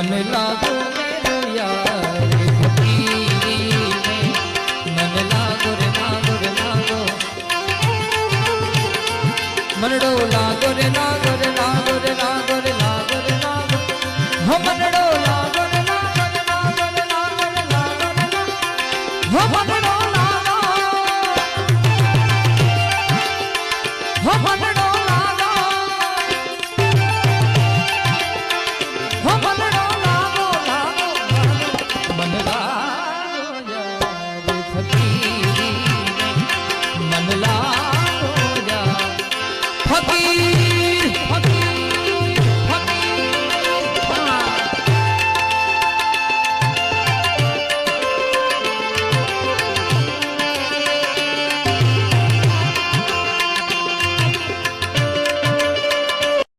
मन लागो मनडो लागो रे लागो रे लागो रे लागो रे लागो रे लागो हो मनडो लागो रे लागो रे लागो रे लागो रे लागो रे लागो हो मनडो लागो हो मनडो लागो ફકીર